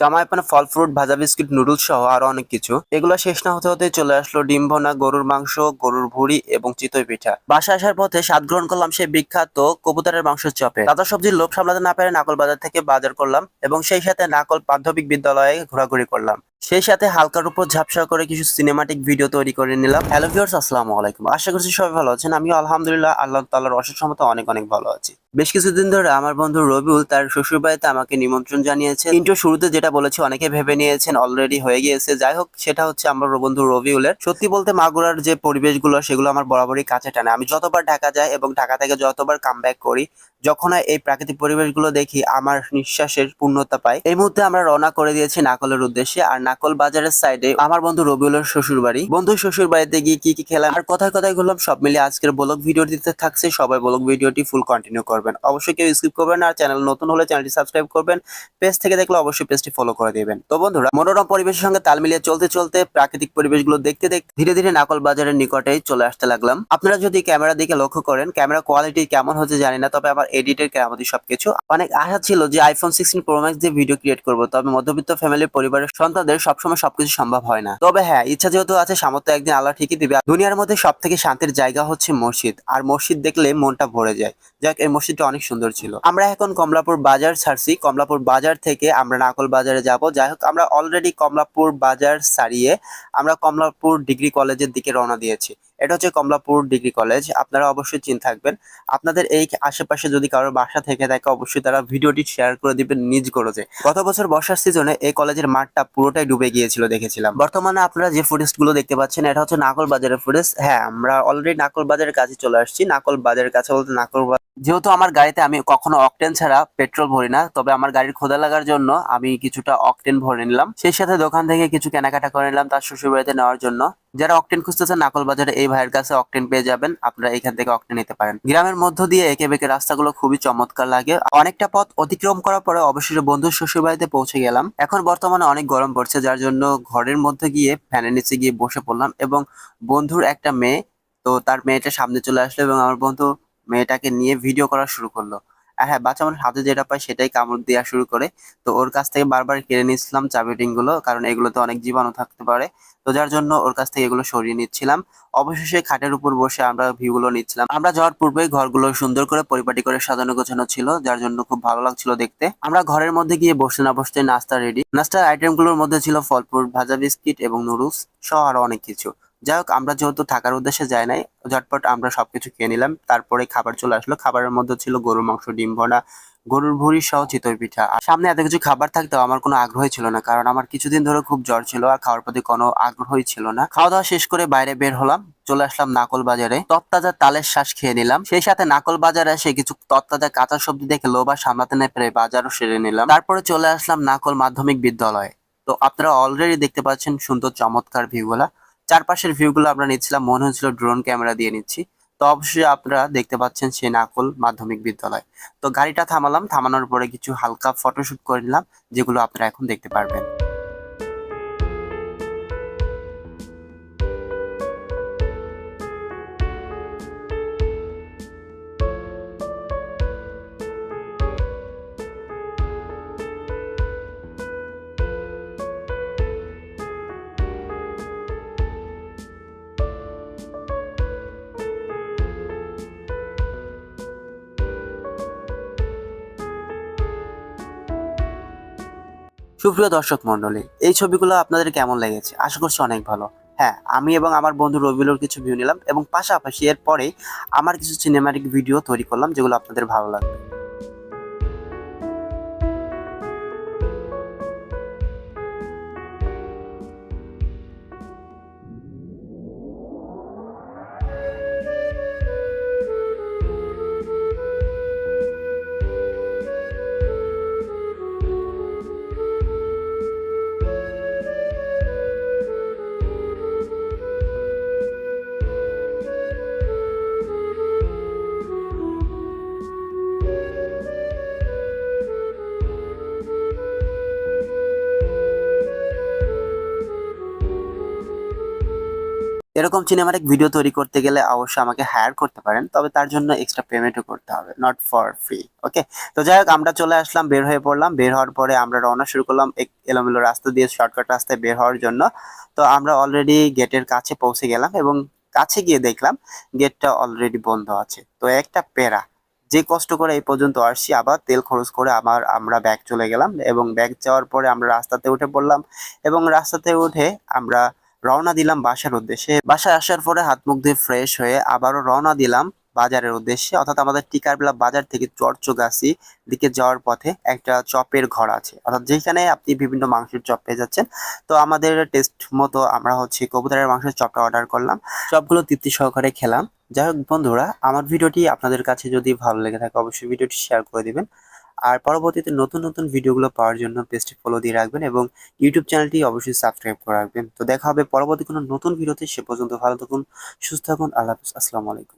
জামাই পানা ফল ফ্রুট ভাজা বিস্কিট নুডলস সহ আরও অনেক কিছু। এগুলো শেষ না হতে হতে চলে আসলো ডিম ভোনা, গরুর মাংস, গরুর ভুড়ি এবং চিতই পিঠা। বাসা আসার পথে স্বাদ গ্রহণ করলাম সেই বিখ্যাত কবুতরের মাংসের চপে। তাজা সবজির লোভ সামলাতে না পেরে নাকল বাজার থেকে বাজার করলাম এবং সেই সাথে নাকল মাধ্যমিক বিদ্যালয়ে ঘোরাঘুরি করলাম। সেই সাথে হালকার উপর ঝাপসা করে কিছু সিনেমাটিক ভিডিও তৈরি করে নিলাম। হ্যালো ভিউয়ার্স আসসালামু আলাইকুম। আশা করছি সবাই ভালো আছেন। আমি আলহামদুলিল্লাহ আল্লাহ তাআলার অশেষ মতো অনেক অনেক ভালো আছি। বেশ কিছুদিন ধরে আমার বন্ধু রবিউল তার শ্বশুর বাড়িতে আমাকে নিমন্ত্রণ জানিয়েছে ইন্টু শুরুতে যেটা বলেছি অনেকে ভেবে নিয়েছেন অলরেডি হয়ে গিয়েছে। যাই হোক, সেটা হচ্ছে আমার বন্ধু রবিউলের। সত্যি বলতে মাগুরার যে পরিবেশগুলো, সেগুলো আমার বরাবরই কাছে টানে। আমি যতবার ঢাকা যাই এবং ঢাকা থেকে যতবার কাম করি, যখন এই প্রাকৃতিক পরিবেশগুলো দেখি, আমার নিঃশ্বাসের পূর্ণতা পাই। এই মুহূর্তে আমরা রওনা করে দিয়েছি নাকলের উদ্দেশ্যে। আর নাকল বাজারের সাইডে আমার বন্ধু রবিউলের শ্বশুর বাড়ি বন্ধু শ্বশুর বাড়িতে গিয়ে কি কি খেলাম আর কথায় কথায় ঘুরলাম, সব মিলিয়ে আজকের ব্লগ ভিডিও দিতে থাকছে। সবাই ব্লগ ভিডিওটি ফুল কন্টিনিউ করবেন। অবশ্যই কেউ স্কিপ করবেন আর চ্যানেল নতুন হলে চ্যানেলটি সাবস্ক্রাইব করবেন। পেজ থেকে দেখলে অবশ্যই পেজটি ফলো করে দিবেন। তো বন্ধুরা, মনোরম পরিবেশের সঙ্গে তাল মিলিয়ে চলতে চলতে প্রাকৃতিক পরিবেশগুলো দেখতে দেখতে ধীরে ধীরে নাকল বাজারের নিকটে চলে আসতে লাগলাম। আপনারা যদি ক্যামেরা দিকে লক্ষ্য করেন ক্যামেরা কোয়ালিটি কেমন হচ্ছে জানি না, তবে আমার এডিটের কেরামতি সবকিছু। অনেক আশা ছিল যে আইফোন সিক্সটিন প্রো ম্যাক্স দিয়ে ভিডিও ক্রিয়েট করব, তবে মধ্যবিত্ত ফ্যামিলির পরিবারের সন্তানদের সবসময় সবকিছু সম্ভব হয় না। তবে হ্যাঁ ইচ্ছা যেহেতু আছে, সামর্থ্য একদিন আল্লাহ ঠিকই দিবে। দুনিয়ার মধ্যে সব থেকে শান্তির জায়গা হচ্ছে মসজিদ। আর মসজিদ দেখলে মনটা ভরে যায়। যাক, এই মসজিদটা অনেক সুন্দর ছিল। আমরা এখন কমলাপুর বাজার ছাড়ছি। কমলাপুর বাজার থেকে আমরা নাকল বাজারে যাব। যাই হোক, আমরা অলরেডি কমলাপুর বাজার ছাড়িয়ে আমরা কমলাপুর ডিগ্রি কলেজের দিকে রওনা দিয়েছি। এটা হচ্ছে কমলাপুর ডিগ্রি কলেজ, আপনারা অবশ্যই চিন থাকবেন। আপনাদের এই আশেপাশে যদি কারোর বাসা থেকে থাকে, অবশ্যই তারা ভিডিওটি শেয়ার করে দিবেন নিজ খরচে গত বছর বর্ষার সিজনে এই কলেজের মাঠটা পুরোটাই ডুবে গিয়েছিল, দেখেছিলাম। বর্তমানে আপনারা যে ফুটেস্টগুলো দেখতে পাচ্ছেন, এটা হচ্ছে নাকল বাজারের ফুটেজ হ্যাঁ আমরা অলরেডি নাকল বাজারের কাছে চলে আসছি। নাকল বাজারের কাছে বলতে নাকল যেহেতু আমার গাড়িতে আমি কখনো অকটেন ছাড়া পেট্রোল ভরি না, তবে আমার গাড়ির খোদা লাগার জন্য আমি কিছুটা অকটেন ভরে নিলাম। সেই সাথে দোকান থেকে কিছু কেনাকাটা করে নিলাম তার শ্বশুর বাড়িতে নেওয়ার জন্য। যারা অকটেন খুঁজতেছেন নাকল বাজারে এই ভাইয়ের কাছে অকটেন পেয়ে যাবেন। আপনারা এখান থেকে অকটেন নিতে পারেন। গ্রামের মধ্য দিয়ে একে বেঁকে রাস্তাগুলো খুবই চমৎকার লাগে। অনেকটা পথ অতিক্রম করার পরে অবশেষে বন্ধুর শ্বশুর বাড়িতে পৌঁছে গেলাম। এখন বর্তমানে অনেক গরম পড়ছে, যার জন্য ঘরের মধ্যে গিয়ে ফ্যানের নিচে গিয়ে বসে পড়লাম এবং বন্ধুর একটা মেয়ে, তো তার মেয়েটা সামনে চলে আসলো এবং আমার বন্ধু মেয়েটাকে নিয়ে ভিডিও করা শুরু করল। আর হ্যাঁ বাচ্চা মানুষ হাতে যেটা পায় সেটাই কামড় দেওয়া শুরু করে। তো ওর কাছ থেকে বারবার কেড়ে নিচ্ছিলাম চাবিটিংগুলো, কারণ এগুলোতে অনেক জীবাণু থাকতে পারে। তো যার জন্য ওর কাছ থেকে এগুলো সরিয়ে নিচ্ছিলাম। অবশেষে খাটের উপর বসে আমরা ভিউ গুলো নিচ্ছিলাম। আমরা যাওয়ার পূর্বে ঘরগুলো সুন্দর করে পরিপাটি করে সাজানো গোছানো ছিল, যার জন্য খুব ভালো লাগছিল দেখতে। আমরা ঘরের মধ্যে গিয়ে বসতে না বসতে নাস্তা রেডি নাস্তার আইটেমগুলোর মধ্যে ছিল ফলফ্রুট, ভাজা বিস্কিট এবং নুডলস সহ আরও অনেক কিছু। যাই হোক আমরা যেহেতু থাকার উদ্দেশ্যে যাই নাই, ঝটপট আমরা সবকিছু খেয়ে নিলাম। তারপরে খাবার চলে আসলো। খাবারের মধ্যে ছিল গরুর মাংস, ডিম ভরা গরুর ভুড়ি সহ চিতই পিঠা। আর সামনে এত কিছু খাবার থাকতেও আমার কোনো আগ্রহই ছিল না, কারণ আমার কিছুদিন ধরে খুব জ্বর ছিল আর খাওয়ার প্রতি কোনো আগ্রহই ছিল না। খাওয়া দাওয়া শেষ করে বাইরে বের হলাম, চলে আসলাম নাকল বাজারে। তত্তাজা তালের শ্বাস খেয়ে নিলাম। সেই সাথে নাকল বাজারে এসে কিছু তত্তাজা কাঁচা সবজি দেখে আর সামলাতে না পেরে বাজারও সেরে নিলাম। তারপরে চলে আসলাম নাকল মাধ্যমিক বিদ্যালয়ে। তো আপনারা অলরেডি দেখতে পাচ্ছেন সুন্দর চমৎকার ভিউগুলা চারপাশের ভিউগুলো আমরা নিচ্ছিলাম, মনে হচ্ছিল ড্রোন ক্যামেরা দিয়ে নিচ্ছি। তো অবশ্যই আপনারা দেখতে পাচ্ছেন সেই নাকল মাধ্যমিক বিদ্যালয়। তো গাড়িটা থামালাম, থামানোর পরে কিছু হালকা ফটোশুট করে নিলাম, যেগুলো আপনারা এখন দেখতে পারবেন। সুপ্রিয় দর্শক মন্ডলী এই ছবিগুলো আপনাদের কেমন লেগেছে? আশা করছি অনেক ভালো। হ্যাঁ আমি এবং আমার বন্ধু রবিউলের কিছু ভিউ নিলাম এবং পাশাপাশি এরপরে আমার কিছু সিনেমাটিক ভিডিও তৈরি করলাম যেগুলো আপনাদের ভালো লাগবে। এরকম সিনেমাটিক ভিডিও তৈরি করতে গেলে অবশ্যই আমাকে হায়ার করতে পারেন, তবে তার জন্য এক্সট্রা পেমেন্টও করতে হবে নট ফর ফ্রি ওকে তো যাই হোক, আমরা চলে আসলাম, বের হয়ে পড়লাম, বের হওয়ার পরে আমরা রওনা শুরু করলাম এক এলোমেলো রাস্তা দিয়ে শর্টকাট রাস্তায় বের হওয়ার জন্য। তো আমরা অলরেডি গেটের কাছে পৌঁছে গেলাম এবং কাছে গিয়ে দেখলাম গেটটা অলরেডি বন্ধ আছে। তো একটা পেরা যে কষ্ট করে এই পর্যন্ত আসছি, আবার তেল খরচ করে আবার আমরা ব্যাগ চলে গেলাম এবং ব্যাগ যাওয়ার পরে আমরা রাস্তাতে উঠে পড়লাম এবং রাস্তাতে উঠে আমরা রওনা দিলাম বাসার উদ্দেশ্যে। বাসায় আসার পরে হাত মুখ ধুয়ে ফ্রেশ হয়ে আবারও রওনা দিলাম বাজারের উদ্দেশ্যে। অর্থাৎ আমাদের টিকারবেলা বাজার থেকে চরচগাছি দিকে যাওয়ার পথে একটা চপের ঘর আছে। অর্থাৎ যেখানে আপনি বিভিন্ন মাংসের চপ পেয়ে যাচ্ছেন। তো আমাদের টেস্ট মতো আমরা হচ্ছে কবুতরের মাংসের চপটা অর্ডার করলাম। চপগুলো তৃপ্তি সহকারে খেলাম। যাই হোক বন্ধুরা, আমার ভিডিওটি আপনাদের কাছে যদি ভালো লেগে থাকে অবশ্যই ভিডিওটি শেয়ার করে দিবেন। আর পরবর্তীতে নতুন নতুন ভিডিওগুলো পাওয়ার জন্য পেজটি ফলো দিয়ে রাখবেন এবং ইউটিউব চ্যানেলটি অবশ্যই সাবস্ক্রাইব করে রাখবেন। তো দেখা হবে পরবর্তী কোনো নতুন ভিডিওতে, সে পর্যন্ত ভালো থাকুন, সুস্থ থাকুন, আল্লাহ হাফিজ, আসসালামু আলাইকুম।